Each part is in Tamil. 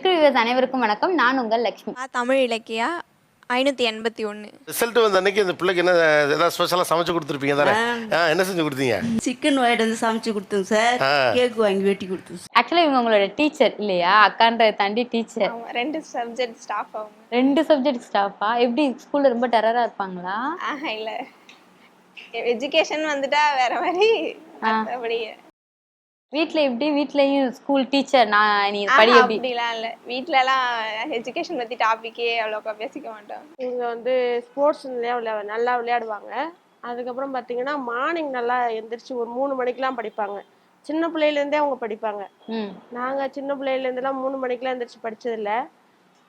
வியூவர்ஸ் அனைவருக்கும் வணக்கம். நான் உங்கள் லக்ஷ்மி. தமிழ் இலக்கியா? ஐநூற்றி எண்பத்தி ஒன்று ரிசல்ட் வந்த அன்னைக்கு இந்த பிள்ளைக்கு என்ன ஏதாவது ஸ்பெஷலாக சமைச்சு கொடுத்துருப்பீங்க தானே? என்ன செஞ்சு கொடுத்தீங்க? சிக்கன் வாங்கிட்டு வந்து சமைச்சு கொடுத்தோம் சார். கேக் வாங்கி வெட்டி கொடுத்தோம். ஆக்சுவலாக இவங்க உங்களோட டீச்சர் இல்லையா? அக்கான்றதை தாண்டி டீச்சர் ரெண்டு சப்ஜெக்ட் ஸ்டாஃப் அவங்க. ரெண்டு சப்ஜெக்ட் ஸ்டாஃபா எப்படி ஸ்கூல்ல ரொம்ப டெரரா இருப்பாங்களா? ஆஹா இல்லை. எஜுகேஷன் வந்துட்டா வேற மாதிரி மற்றபடி வீட்ல எப்படி? வீட்லயும் ஸ்கூல் டீச்சர் நான் நீ படி எப்படி? அப்படிலாம் இல்லை. வீட்டிலலாம் எஜுகேஷன் பற்றி டாப்பிக்கே அவ்வளோக்கா பேசிக்க மாட்டோம். இவங்க வந்து ஸ்போர்ட்ஸ் நல்லா விளையாடுவாங்க. அதுக்கப்புறம் பார்த்தீங்கன்னா மார்னிங் நல்லா எந்திரிச்சு ஒரு மூணு மணிக்கெலாம் படிப்பாங்க. சின்ன பிள்ளையிலேருந்தே அவங்க படிப்பாங்க. ம். நாங்கள் சின்ன பிள்ளையிலேருந்துலாம் மூணு மணிக்கெலாம் எந்திரிச்சு படிச்சதில்ல.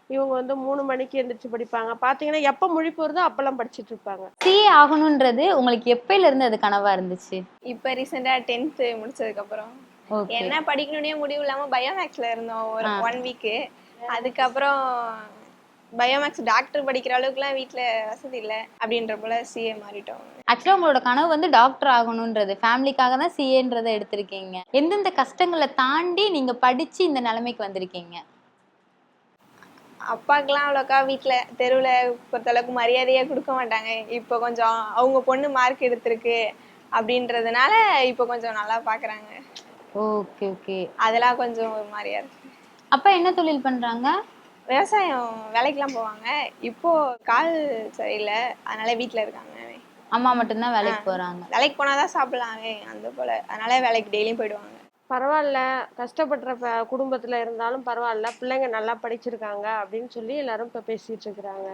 இவங்க வந்து மூணு மணிக்கு எந்திரிச்சு படிப்பாங்க. பார்த்தீங்கன்னா எப்போ முழிப்பு வருதோ அப்போல்லாம் படிச்சிட்டு இருப்பாங்க. சிஏ ஆகணுன்றது உங்களுக்கு எப்பயில இருந்து அது கனவா இருந்துச்சு? இப்போ ரீசெண்டாக டென்த்து முடிச்சதுக்கப்புறம். ஓகே என்ன படிக்கணும்னே முடிவு இல்லாமல் பயோமேக்ஸில் இருந்தோம் ஒரு ஒன் வீக்கு அதுக்கப்புறம் பயோமேக்ஸ் டாக்டர் படிக்கிற அளவுக்குலாம் வீட்டில் வசதி இல்லை அப்படின்ற போல சிஏ மாறிட்டோம். ஆக்சுவலாக உங்களோட கனவு வந்து டாக்டர் ஆகணுன்றது ஃபேமிலிக்காக தான் சிஏன்றதை எடுத்திருக்கீங்க. எந்தெந்த கஷ்டங்களை தாண்டி நீங்க படிச்சு இந்த நிலைமைக்கு வந்திருக்கீங்க? அப்பாக்கெல்லாம் அவ்வளோக்கா வீட்டில் தெருவில் பொறுத்தளவுக்கு மரியாதையே கொடுக்க மாட்டாங்க. இப்போ கொஞ்சம் அவங்க பொண்ணு மார்க் எடுத்திருக்கு அப்படின்றதுனால இப்போ கொஞ்சம் நல்லா பார்க்குறாங்க ஓகே ஓகே. அதெல்லாம் கொஞ்சம் ஒரு மாதிரியா இருக்கு. அப்பா என்ன தொழில் பண்றாங்க? விவசாயம் வேலைக்கெல்லாம் போவாங்க. இப்போ கால் சரியில்லை. அதனால வீட்டில் இருக்காங்க. அம்மா மட்டும்தான் வேலைக்கு போறாங்க. வேலைக்கு போனால் தான் சாப்பிடலாமே அந்த போல். அதனால வேலைக்கு டெய்லியும் போயிடுவாங்க. பரவாயில்ல கஷ்டப்படுற ப- குடும்பத்துல இருந்தாலும் பரவாயில்ல பிள்ளைங்க நல்லா படிச்சிருக்காங்க அப்படின்னு சொல்லி எல்லாரும் இப்போ பேசிட்டு இருக்கிறாங்க.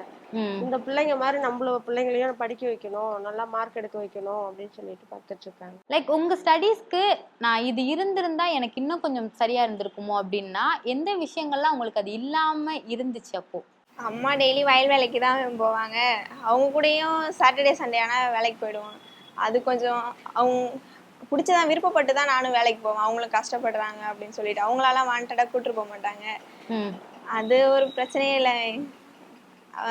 இந்த பிள்ளைங்க மாதிரி நம்மள பிள்ளைங்களையும் படிக்க வைக்கணும் நல்லா மார்க் எடுக்க வைக்கணும் அப்படின்னு சொல்லிட்டு பார்த்துட்டு இருக்காங்க. லைக் உங்க ஸ்டடீஸ்க்கு நான் இது இருந்திருந்தா எனக்கு இன்னும் கொஞ்சம் சரியா இருந்திருக்குமோ அப்படின்னா எந்த விஷயங்கள்லாம் உங்களுக்கு அது இல்லாம இருந்துச்சு அப்போ? அம்மா டெய்லி வயல் வேலைக்கு தான் போவாங்க. அவங்க கூடயும் சாட்டர்டே சண்டே ஆனால் வேலைக்கு போயிடுவோம் அது கொஞ்சம் அவங்க பிடிச்சதான் விருப்பப்பட்டு தான் நானும் வேலைக்கு போவேன். அவங்களும் கஷ்டப்படுறாங்க அப்படின்னு சொல்லிட்டு அவங்களாலாம் வாண்டடாக கூட்டிட்டு போக மாட்டாங்க. அது ஒரு பிரச்சனையே இல்லை.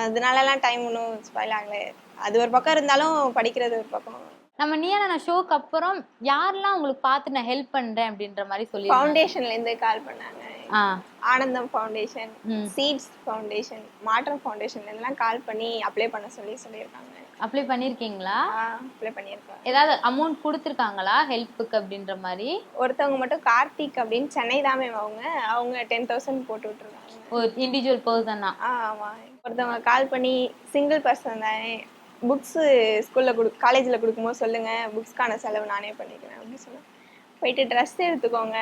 அதனாலலாம் டைம் ஒன்றும் ஸ்பாயில் ஆகலை. அது ஒரு பக்கம் இருந்தாலும் படிக்கிறது ஒரு பக்கம். நம்ம நீயான நான் ஷோக்கு அப்புறம் யாரெல்லாம் உங்களுக்கு பார்த்து நான் ஹெல்ப் பண்றேன் அப்படின்ற மாதிரி சொல்லி ஃபவுண்டேஷன்லேருந்து கால் பண்ணாங்க. ஆனந்தம் ஃபவுண்டேஷன். சீட்ஸ் ஃபவுண்டேஷன் மாற்றம் ஃபவுண்டேஷன்லேருந்துலாம் கால் பண்ணி அப்ளை பண்ண சொல்லி சொல்லியிருக்காங்க. அப்ளை பண்ணிருக்கீங்களா? அப்ளை பண்ணியிருக்கேன் ஏதாவது அமௌண்ட் கொடுத்துருக்காங்களா ஹெல்ப்புக்கு அப்படின்ற மாதிரி? ஒருத்தவங்க மட்டும் கார்த்திக் அப்படின்னு சென்னை தான் மேம் அவங்க. அவங்க டென் தௌசண்ட் போட்டு விட்டுருக்காங்க ஒரு இண்டிவிஜுவல் பர்சனா ஆ? ஆமாம் ஒருத்தவங்க கால் பண்ணி சிங்கிள் பர்சன் தானே புக்ஸு ஸ்கூலில் கொடு காலேஜில் கொடுக்கும்போது சொல்லுங்கள் புக்ஸ்க்கான செலவு நானே பண்ணிக்கிறேன் அப்படின்னு சொன்னேன் போயிட்டு ட்ரெஸ் எடுத்துக்கோங்க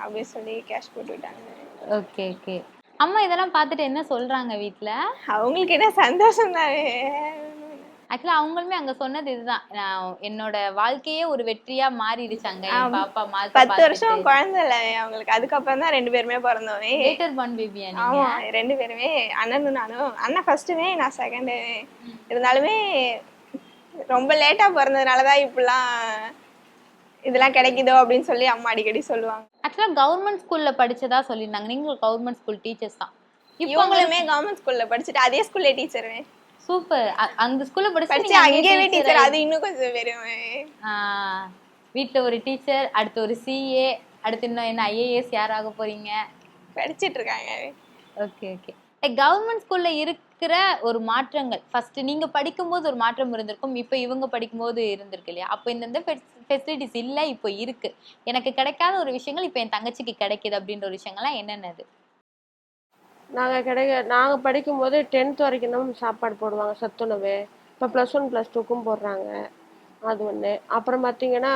அப்படின்னு சொல்லி கேஷ் போட்டு விட்டாங்க. ஓகே ஓகே அம்மா இதெல்லாம் பார்த்துட்டு என்ன சொல்றாங்க வீட்ல? அவங்களுக்கு என்ன சந்தோஷம் தானே. ஆக்சுவலா அவங்களுமே அங்க சொன்னது இதுதான். நான் என்னோட வாழ்க்கையே ஒரு வெற்றியா மாறிடுச்சு அங்க என் பாப்பா மார்க் பத்து வருஷம் குழந்தை இல்லை அவங்களுக்கு. அதுக்கப்புறம் தான் ரெண்டு பேருமே பிறந்தோமே லேட்டர் பார்ன் பேபியா ஆமா ரெண்டு பேருமே. அண்ணனும் நானும். அண்ணன் ஃபர்ஸ்ட்டுமே நான் செகண்டு இருந்தாலுமே ரொம்ப லேட்டா பிறந்ததுனால தான் இப்படிலாம் இதெல்லாம் கிடைக்குதோ அப்படின்னு சொல்லி அம்மா அடிக்கடி சொல்லுவாங்க. ஆக்சுவலா கவர்மெண்ட் ஸ்கூல்ல படிச்சதா சொல்லியிருந்தாங்க. நீங்களும் கவர்மெண்ட் ஸ்கூல் டீச்சர்ஸ் தான். இவங்களுமே கவர்மெண்ட் ஸ்கூல்ல படிச்சுட்டு அதே ஸ்கூல்ல டீச்சருமே சூப்பர் அந்த ஸ்கூல்ல படிச்சு அங்கேயே டீச்சர் அது இன்னும் கொஞ்சம் ஆஹ் வீட்ல ஒரு டீச்சர் அடுத்து ஒரு சிஏ அடுத்து இன்னும் என்ன ஐஏஎஸ் யாராக போறீங்க? படிச்சிட்டு இருக்காங்க ஓகே ஓகே கவர்மெண்ட் ஸ்கூல்ல இருக்கிற ஒரு மாற்றங்கள். ஃபர்ஸ்ட் நீங்க படிக்கும்போது ஒரு மாற்றம் இருந்திருக்கும். இப்போ இவங்க படிக்கும்போது இருந்திருக்கு இல்லையா? அப்போ இந்த ஃபெசிலிட்டிஸ் இல்லை இப்போ இருக்கு. எனக்கு கிடைக்காத ஒரு விஷயங்கள் இப்போ என் தங்கச்சிக்கு கிடைக்குது அப்படின்ற ஒரு விஷயங்கள்லாம் என்னென்னது நாங்கள் கிடைக்க நாங்கள் படிக்கும்போது டென்த் வரைக்கும் தான் சாப்பாடு போடுவாங்க சத்துணவு. இப்போ ப்ளஸ் ஒன் ப்ளஸ் டூக்கும் போடுறாங்க. அது ஒன்று அப்புறம் பார்த்தீங்கன்னா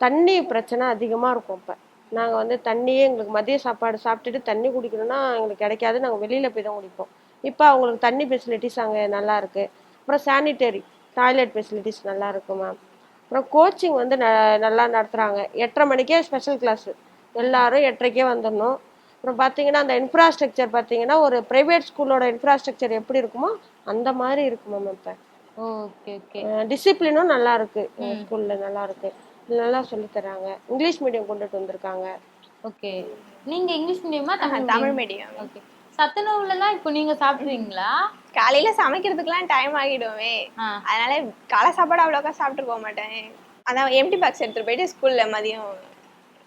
தண்ணி பிரச்சனை அதிகமாக இருக்கும் இப்போ. நாங்கள் வந்து தண்ணியே எங்களுக்கு மதிய சாப்பாடு சாப்பிட்டுட்டு தண்ணி குடிக்கணும்னா எங்களுக்கு கிடைக்காது. நாங்கள் வெளியில் போய் தான் குடிப்போம். இப்போ அவங்களுக்கு தண்ணி ஃபெசிலிட்டிஸ் அங்கே நல்லாயிருக்கு அப்புறம் சானிட்டரி டாய்லெட் ஃபெசிலிட்டிஸ் நல்லா இருக்கு மேம் அப்புறம் கோச்சிங் வந்து ந நல்லா நடத்துகிறாங்க எட்டரை மணிக்கே ஸ்பெஷல் கிளாஸு எல்லாரும் எட்டரைக்கே வந்துடணும். அப்புறம் பார்த்தீங்கன்னா அந்த இன்ஃப்ராஸ்ட்ரக்சர் பார்த்தீங்கன்னா ஒரு ப்ரைவேட் ஸ்கூலோட இன்ஃப்ராஸ்ட்ரக்சர் எப்படி இருக்குமோ அந்த மாதிரி இருக்கு மேம் இப்போ? ஓகே ஓகே டிசிப்ளினும் நல்லா இருக்கு. ஸ்கூல்ல நல்லா இருக்கு. நல்லா சொல்லித் தராங்க. இங்கிலீஷ் மீடியம் கொண்டுட்டு வந்திருக்காங்க. ஓகே நீங்க இங்கிலீஷ் மீடியமா தமிழ் தமிழ் மீடியம் ஓகே சத்துணவுலலாம் இப்போ நீங்க சாப்பிடுவீங்களா? காலையில சமைக்கிறதுக்குலாம் டைம் ஆகிடுமே. அதனால காலை சாப்பாடு அவ்வளோக்கா சாப்பிட்டு போக மாட்டேன். அதான் எம்டி பாக்ஸ் எடுத்துட்டு போயிட்டு ஸ்கூல்ல மதியம்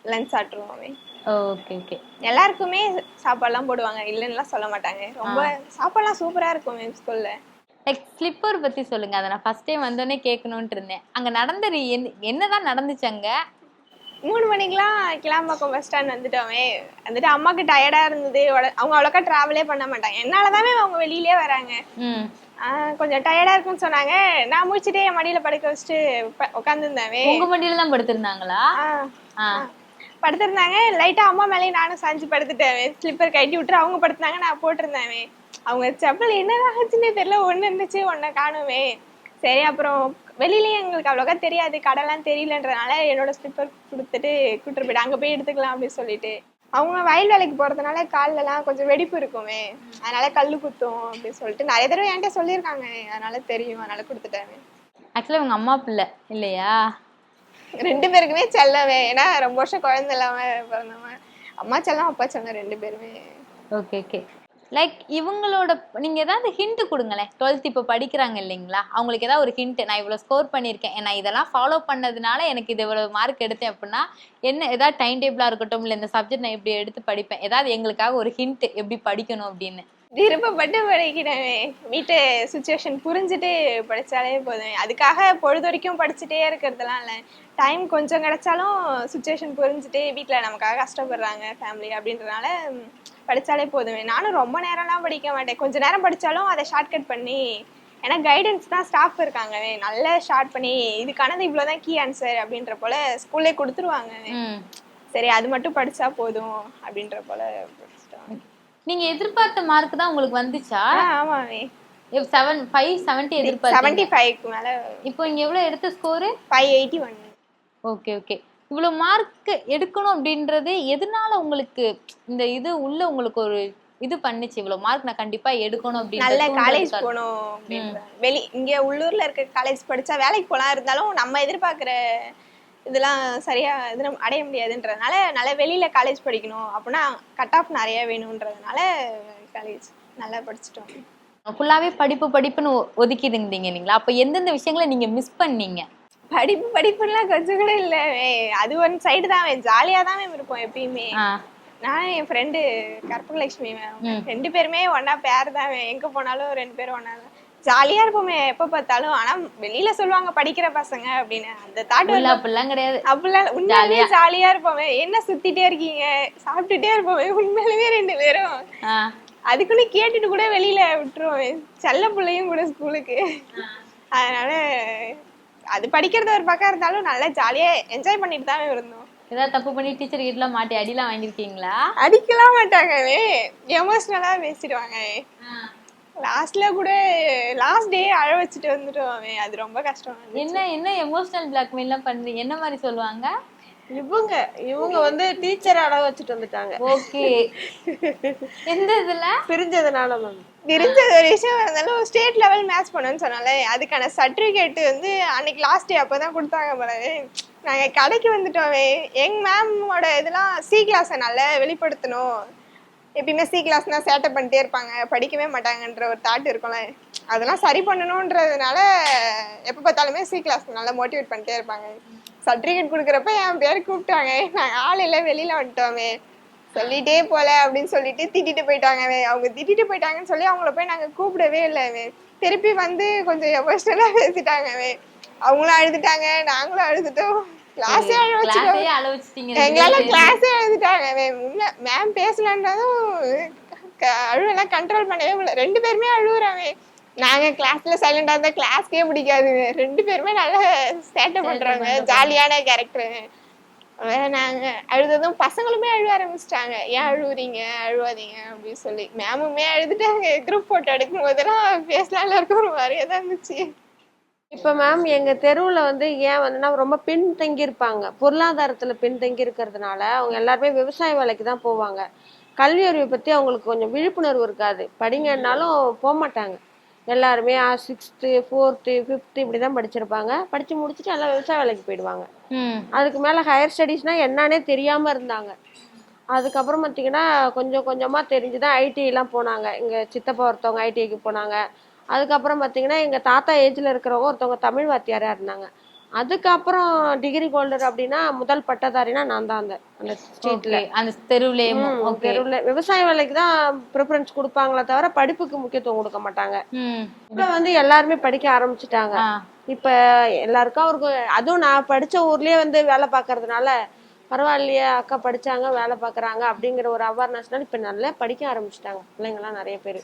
லஞ்ச் சாப்பிட்ருவோமே ஓகே ஓகே. எல்லாருக்குமே சாப்பாடுலாம் போடுவாங்க. இல்லைன்னுலாம் சொல்ல மாட்டாங்க. ரொம்ப சாப்பாடுலாம் சூப்பரா இருக்கும் மேம் ஸ்கூல்ல லைக் ஸ்லிப்பர் பத்தி சொல்லுங்க. அதை நான் ஃபர்ஸ்ட் டைம் வந்தோடனே கேட்கணும்னு இருந்தேன். அங்க நடந்த என்ன- என்னதான் நடந்துச்சு அங்க? மூணு மணிக்கெல்லாம் கிளாம்பாக்கம் பஸ் ஸ்டாண்ட் வந்துட்டோமே. வந்துட்டு அம்மாக்கு டயர்டா இருந்தது. அவங்க அவ்வளோக்கா டிராவலே பண்ண மாட்டாங்க. என்னாலதானே அவங்க வெளியிலே வராங்க. கொஞ்சம் டயர்டா இருக்குன்னு சொன்னாங்க. நான் முடிச்சுட்டே என் மடியில படுக்க வச்சுட்டு உட்காந்துருந்தாவே உங்க மடியில தான் படுத்திருந்தாங்களா? ஆ. படுத்திருந்தாங்க. லைட்டா அம்மா மேலேயும் நானும் சாஞ்சு படுத்துட்டேன். ஸ்லிப்பர் கட்டி விட்டு அவங்க படுத்துனாங்க நான் போட்டிருந்தேன். அவங்க செப்பல் என்ன ஆச்சுன்னே தெரியல. ஒண்ணு இருந்துச்சு ஒன்ன காணுமே. சரி அப்புறம் வெளியிலயும் எங்களுக்கு அவ்வளோக்கா தெரியாது. கடைலாம் தெரியலன்றதுனால என்னோட ஸ்லிப்பர் கொடுத்துட்டு கூட்டிட்டு போயிட்டு அங்க போய் எடுத்துக்கலாம் அப்படின்னு சொல்லிட்டு. அவங்க வயல் வேலைக்கு போறதுனால கால்லலாம் எல்லாம் கொஞ்சம் வெடிப்பு இருக்குமே. அதனால கல்லு குத்தும் அப்படின்னு சொல்லிட்டு நிறைய தடவை என்கிட்ட சொல்லியிருக்காங்க. அதனால தெரியும் அதனால கொடுத்துட்டேன். ஆக்சுவலாக இவங்க அம்மா பிள்ளை இல்லையா? ரெண்டு பேருக்குமே செல்லவே ஏன்னா ரொம்ப வருஷம் குழந்தை இல்லாம பிறந்தவன். அம்மா செல்லம் அப்பா செல்லம் ரெண்டு பேருமே. ஓகே ஓகே லைக் இவங்களோட நீங்க ஏதாவது ஹிண்ட் கொடுங்களேன். டுவெல்த் இப்போ படிக்கிறாங்க இல்லைங்களா? அவங்களுக்கு ஏதாவது ஒரு ஹிண்ட் நான் இவ்வளோ ஸ்கோர் பண்ணியிருக்கேன். நான் இதெல்லாம் ஃபாலோ பண்ணதுனால எனக்கு இது இவ்வளோ மார்க் எடுத்தேன் அப்படின்னா என்ன ஏதாவது டைம் டேபிளாக இருக்கட்டும் இல்லை இந்த சப்ஜெக்ட் நான் இப்படி எடுத்து படிப்பேன். ஏதாவது எங்களுக்காக ஒரு ஹிண்ட் எப்படி படிக்கணும் அப்படின்னு. விருப்பப்பட்டு படிக்கிறேன் வீட்டு சுச்சுவேஷன் புரிஞ்சுட்டு படிச்சாலே போதும். அதுக்காக பொழுது வரைக்கும் படிச்சுட்டே இருக்கிறதுலாம் இல்லை. டைம் கொஞ்சம் கிடைச்சாலும் சுச்சுவேஷன் புரிஞ்சுட்டு வீட்டில் நமக்காக கஷ்டப்படுறாங்க ஃபேமிலி அப்படின்றனால ம், படிச்சாலே போதுமே. நானும் ரொம்ப நேரம்லாம் படிக்க மாட்டேன். கொஞ்ச நேரம் படிச்சாலும் அதை ஷார்ட்கட் பண்ணி ஏன்னா கைடன்ஸ் தான் ஸ்டாஃப் இருக்காங்க. நல்லா ஷார்ட் பண்ணி இதுக்கானது இவ்வளோதான் கீ ஆன்சர் அப்படின்ற போல ஸ்கூல்லே கொடுத்துருவாங்க. சரி அது மட்டும் படிச்சா போதும் அப்படின்ற போல நீங்க எதிர்பார்த்த மார்க் தான் உங்களுக்கு வந்துச்சா? ஆமாமே. செவன் ஃபைவ் செவன்ட்டி எதிர்பார்த்தீங்க? செவன்டி ஃபைவ்க்கு மேல. இப்போ இங்க எவ்வளவு எடுத்த score five eighty one okay. Okay இவ்வளோ மார்க் எடுக்கணும் அப்படின்றது எதனால உங்களுக்கு இந்த இது உள்ள உங்களுக்கு ஒரு இது பண்ணுச்சு? இவ்வளோ மார்க் நான் கண்டிப்பா எடுக்கணும் நல்ல அப்படின்னு காலேஜ் போகணும் வெளி இங்க உள்ளூர்ல இருக்க காலேஜ் படிச்சா வேலைக்கு போலாம் இருந்தாலும் நம்ம எதிர்பார்க்குற இதெல்லாம் சரியா இது நம்ம அடைய முடியாதுன்றதுனால நல்ல வெளியில காலேஜ் படிக்கணும் அப்படின்னா கட் ஆஃப் நிறைய வேணுன்றதுனால காலேஜ் நல்லா படிச்சிட்டோம். ஃபுல்லாவே படிப்பு படிப்புன்னு ஒதுக்கி இருந்தீங்க இல்லைங்களா? அப்போ எந்தெந்த விஷயங்களை நீங்க மிஸ் பண்ணீங்க? படிப்பு படிப்புலாம் கொஞ்சம் கூட இல்லை. அது ஒன் சைடு தான். ஜாலியா தான் மேம் இருப்போம் எப்பயுமே. நான் என் ஃப்ரெண்டு கற்பகலட்சுமி மேம். ரெண்டு பேருமே ஒண்ணா பேர் தான். எங்க போனாலும் ரெண்டு பேரும் ஒண்ணா தான். ஜாலியா இருப்போமே எப்ப பார்த்தாலும். ஆனா வெளியில சொல்லுவாங்க படிக்கிற பசங்க அப்படின்னு. அந்த தாட் இல்ல அப்படிலாம் கிடையாது. அப்படிலாம் உண்மையாலுமே ஜாலியா. இருப்போமே. என்ன சுத்திட்டே இருக்கீங்க? சாப்பிட்டுட்டே இருப்போமே. உண்மையாலுமே ரெண்டு பேரும். அதுக்குன்னு கேட்டுட்டு கூட வெளியில விட்டுருவோம். செல்ல பிள்ளையும் கூட ஸ்கூலுக்கு. அதனால அது படிக்கிறது ஒரு பக்கம் இருந்தாலும் நல்லா ஜாலியா என்ஜாய் பண்ணிட்டு தான் இருந்தோம். ஏதாவது தப்பு பண்ணி டீச்சர் கிட்ட மாட்டி அடிலாம் வாங்கியிருக்கீங்களா? அடிக்கலாம் மாட்டாங்கவே எமோஷ்னலா பேசிடுவாங்க லாஸ்ட்ல கூட லாஸ்ட் டே அழ வச்சுட்டு வந்துடுவாங்க அது ரொம்ப கஷ்டம். என்ன என்ன எமோஷனல் பிளாக்மெயிலாம் பண்ணி என்ன மாதிரி சொல்லுவாங்க? இவங்க இவங்க வந்து டீச்சர் அடக வச்சுட்டு வந்துட்டாங்க. ஓகே. எந்த இதுல? பிரிஞ்சதுனால மேம் தெரிஞ்ச ஒரு விஷயம் இருந்தாலும் ஸ்டேட் லெவல் மேட்ச் பண்ணணும்னு சொன்னால அதுக்கான சர்டிபிகேட் வந்து அன்னைக்கு லாஸ்ட் டே அப்பதான் கொடுத்தாங்க போலவே நாங்க கடைக்கு வந்துட்டோமே. எங்க மேமோட இதெல்லாம் சி கிளாஸை நல்லா வெளிப்படுத்தணும். எப்பயுமே சி கிளாஸ்னா சேட்டை பண்ணிட்டே இருப்பாங்க. படிக்கவே மாட்டாங்கன்ற ஒரு தாட் இருக்கும்ல. அதெல்லாம் சரி பண்ணணுன்றதுனால எப்போ பார்த்தாலுமே சி கிளாஸ் நல்லா மோட்டிவேட் பண்ணிட்டே இருப்பாங்க. சர்டிஃபிகேட் கொடுக்குறப்ப என் பேர் கூப்பிட்டாங்க. நாங்கள் ஆள் இல்லை வெளியில் வந்துட்டோமே. சொல்லிட்டே போல அப்படின்னு சொல்லிட்டு திட்டிட்டு போயிட்டாங்கவே. அவங்க திட்டிட்டு போயிட்டாங்கன்னு சொல்லி அவங்கள போய் நாங்கள் கூப்பிடவே இல்லைவே. திருப்பி வந்து கொஞ்சம் எமோஷனலாக பேசிட்டாங்கவே. அவங்களும் அழுதுட்டாங்க. நாங்களும் அழுதுட்டோம். கிளாஸே கிளாஸே அள வச்சிட்டீங்க எங்களால கிளாஸே எழுதிட்டாங்க. மேம் பேசலன்றதும் அழுவெல்லாம் கண்ட்ரோல் பண்ணவே முடியல. ரெண்டு பேருமே அழுகுறாங்க நாங்க கிளாஸ்ல சைலண்டா இருந்தா கிளாஸ்க்கே பிடிக்காது. ரெண்டு பேருமே நல்ல சேட்டை பண்றாங்க. ஜாலியான கேரக்டர் நாங்க அழுததும் பசங்களுமே அழுவ ஆரம்பிச்சிட்டாங்க. ஏன் அழுவுறீங்க? அழுவாதீங்க அப்படின்னு சொல்லி. மேமுமே அழுதுட்டாங்க. குரூப் போட்டோ எடுக்கும் போதெல்லாம் பேசலாம்ல இருக்க ஒரு மாதிரியே தான் இருந்துச்சு. இப்போ மேம் எங்க தெருவுல வந்து ஏன் வந்துன்னா ரொம்ப பின்தங்கி இருப்பாங்க பொருளாதாரத்துல பின்தங்கி இருக்கிறதுனால அவங்க எல்லாருமே விவசாய வேலைக்கு தான் போவாங்க. கல்வி அறிவை பத்தி அவங்களுக்கு கொஞ்சம் விழிப்புணர்வு இருக்காது. படிங்கன்னாலும் போக மாட்டாங்க எல்லாருமே சிக்ஸ்த்து ஃபோர்த்து ஃபிஃப்த்து இப்படி தான் படிச்சிருப்பாங்க. படிச்சு முடிச்சுட்டு எல்லாம் விவசாய வேலைக்கு போயிடுவாங்க. அதுக்கு மேலே ஹையர் ஸ்டடீஸ்னா என்னன்னே தெரியாமல் இருந்தாங்க. அதுக்கப்புறம் பார்த்தீங்கன்னா கொஞ்சம் கொஞ்சமாக தெரிஞ்சு தான் ஐடிலாம் போனாங்க. எங்கள் சித்தப்பா ஒருத்தவங்க ஐடிஐக்கு போனாங்க. அதுக்கப்புறம் பார்த்தீங்கன்னா எங்கள் தாத்தா ஏஜில் இருக்கிறவங்க ஒருத்தவங்க தமிழ் வாத்தியாராக இருந்தாங்க. அதுக்கப்புறம் டிகிரி ஹோல்டர் அப்படின்னா முதல் பட்டதாரினா நான் தான் அந்த அந்த ஸ்ட்ரீட்ல அந்த தெருவுலயே ஓகே தெருவில். விவசாய வேலைக்கு தான் ப்ரிஃபரன்ஸ் கொடுப்பாங்களே தவிர படிப்புக்கு முக்கியத்துவம் கொடுக்க மாட்டாங்க. இப்ப வந்து எல்லாருமே படிக்க ஆரம்பிச்சிட்டாங்க. இப்ப எல்லாருக்கும் அவருக்கு அதுவும் நான் படிச்ச ஊர்லயே வந்து வேலை பார்க்கறதுனால பரவாயில்லையே அக்கா படிச்சாங்க வேலை பார்க்கறாங்க அப்படிங்கிற ஒரு அவேர்னஸ்னால இப்ப நல்லா படிக்க ஆரம்பிச்சிட்டாங்க. பிள்ளைங்கலாம் நிறைய பேர்.